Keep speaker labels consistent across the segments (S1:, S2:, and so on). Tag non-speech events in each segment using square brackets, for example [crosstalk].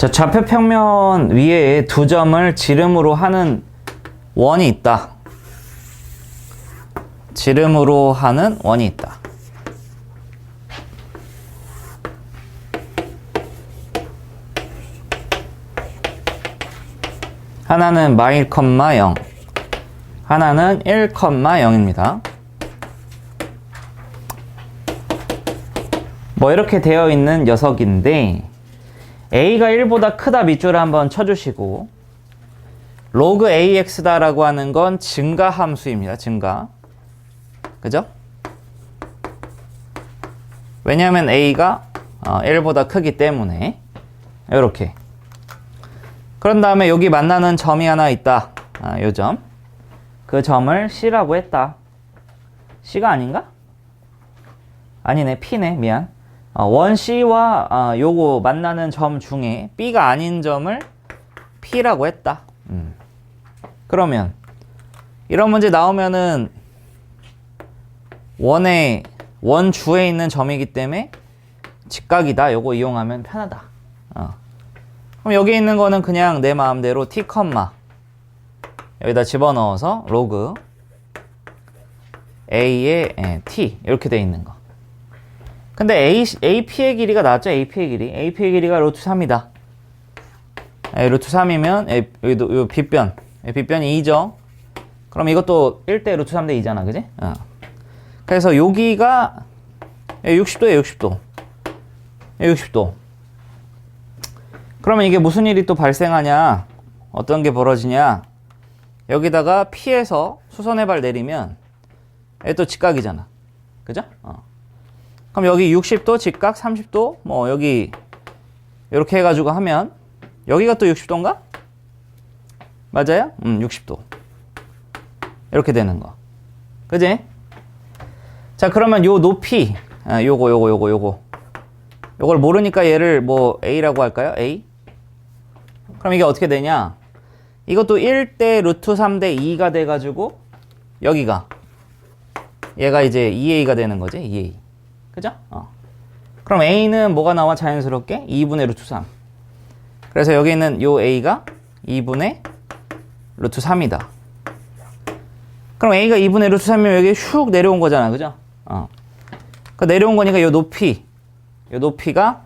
S1: 자, 좌표 평면 위에 두 점을 지름으로 하는 원이 있다. 지름으로 하는 원이 있다. 하나는 마일 컴마 0, 하나는 1 컴마 0입니다. 뭐 이렇게 되어 있는 녀석인데 a가 1보다 크다 밑줄을 한번 쳐주시고 로그 ax다라고 하는 건 증가 함수입니다. 증가. 그죠? 왜냐하면 a가 어, 1보다 크기 때문에 이렇게 그런 다음에 여기 만나는 점이 하나 있다. 아, 요 점. 그 점을 C라고 했다. C가 아닌가? 아니네. P네. 미안. 어, 원 C와 어, 요거 만나는 점 중에 B가 아닌 점을 P라고 했다. 음. 그러면 이런 문제 나오면은 원의 원주에 있는 점이기 때문에 직각이다. 요거 이용하면 편하다. 어. 그럼 여기 있는 거는 그냥 내 마음대로 t 컴마 여기다 집어넣어서 로그 a의 예, t 이렇게 돼 있는 거. 근데 a ap의 길이가 나왔죠? ap의 길이. ap의 길이가 루트 3이다. 예, 루트 3이면 예, 여기도 요 빗변. 예, 빗변이 2죠. 그럼 이것도 1대 루트 3 대 2잖아. 그지? 어. 그래서 여기가 예, 60도에 60도. 예, 60도. 그러면 이게 무슨 일이 또 발생하냐? 어떤 게 벌어지냐? 여기다가 피해서 수선의 발 내리면 얘또 직각이잖아. 그죠? 어. 그럼 여기 60도 직각, 30도 뭐 여기 이렇게 해가지고 하면 여기가 또 60도인가? 맞아요? 음, 60도. 이렇게 되는 거. 그지? 자, 그러면 요 높이, 아, 요거, 요거, 요거, 요거. 요걸 모르니까 얘를 뭐 A라고 할까요? A? 그럼 이게 어떻게 되냐? 이것도 1대 루트 3대 2가 돼가지고 여기가 얘가 이제 2A가 되는 거지 2A 그죠? 어. 그럼 A는 뭐가 나와 자연스럽게? 2분의 루트 3 그래서 여기 있는 요 A가 2분의 루트 3이다 그럼 A가 2분의 루트 3이면 여기 슉 내려온 거잖아 그죠? 어. 그 내려온 거니까 요 높이 요 높이가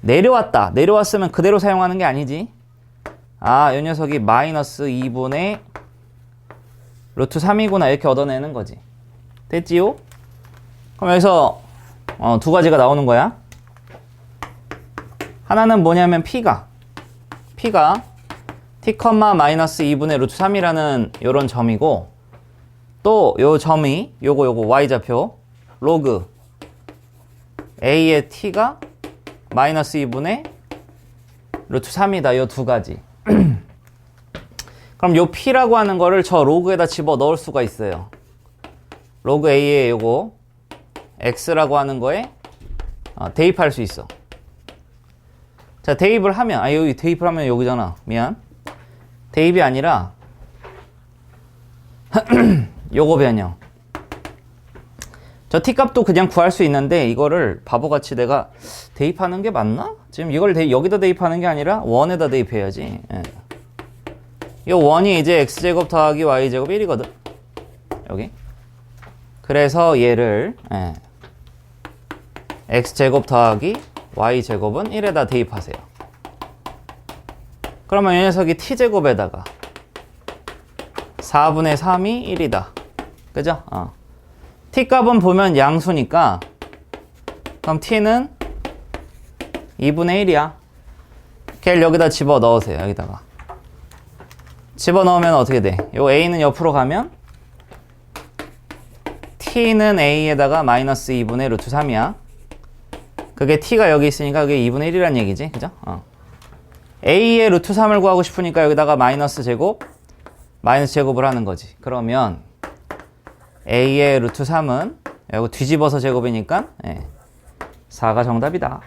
S1: 내려왔다 내려왔으면 그대로 사용하는 게 아니지 아, 이 녀석이 마이너스 2분의 루트 3이구나 이렇게 얻어내는 거지. 됐지요? 그럼 여기서 어, 두 가지가 나오는 거야. 하나는 뭐냐면 p가 p가 t, 마이너스 2분의 루트 3이라는 요런 점이고 또 요 점이 요거 요거 y좌표 로그 a의 t가 마이너스 2분의 루트 3이다. 요 두 가지. [clears throat] 그럼 요 p라고 하는 거를 저 로그에다 집어 넣을 수가 있어요. 로그 a에 요거 x라고 하는 거에 어, 대입할 수 있어. 자, 대입을 하면 아 여기 대입을 하면 여기잖아. 미안. 대입이 아니라 [clears throat] 요거 변형. 저 t 값도 그냥 구할 수 있는데 이거를 바보같이 내가 대입하는 게 맞나? 지금 이걸 대, 여기다 대입하는 게 아니라 원에다 대입해야지. 예. 이 원이 이제 x제곱 더하기 y제곱 1이거든. 여기. 그래서 얘를 예. X제곱 더하기 y제곱은 1에다 대입하세요. 그러면 이 녀석이 t제곱에다가 4분의 3이 1이다. 그죠? 어. t 값은 보면 양수니까 그럼 t는 2분의 1이야. 걔를 여기다 집어 넣으세요. 여기다가. 집어 넣으면 어떻게 돼? 요 a는 옆으로 가면 t는 a에다가 마이너스 2분의 루트 3이야. 그게 t가 여기 있으니까 그게 2분의 1이란 얘기지. 그죠? 어. a의 루트 3을 구하고 싶으니까 여기다가 마이너스 제곱, 마이너스 제곱을 하는 거지. 그러면 a의 루트 3은 여기 뒤집어서 제곱이니까 예, 4가 정답이다.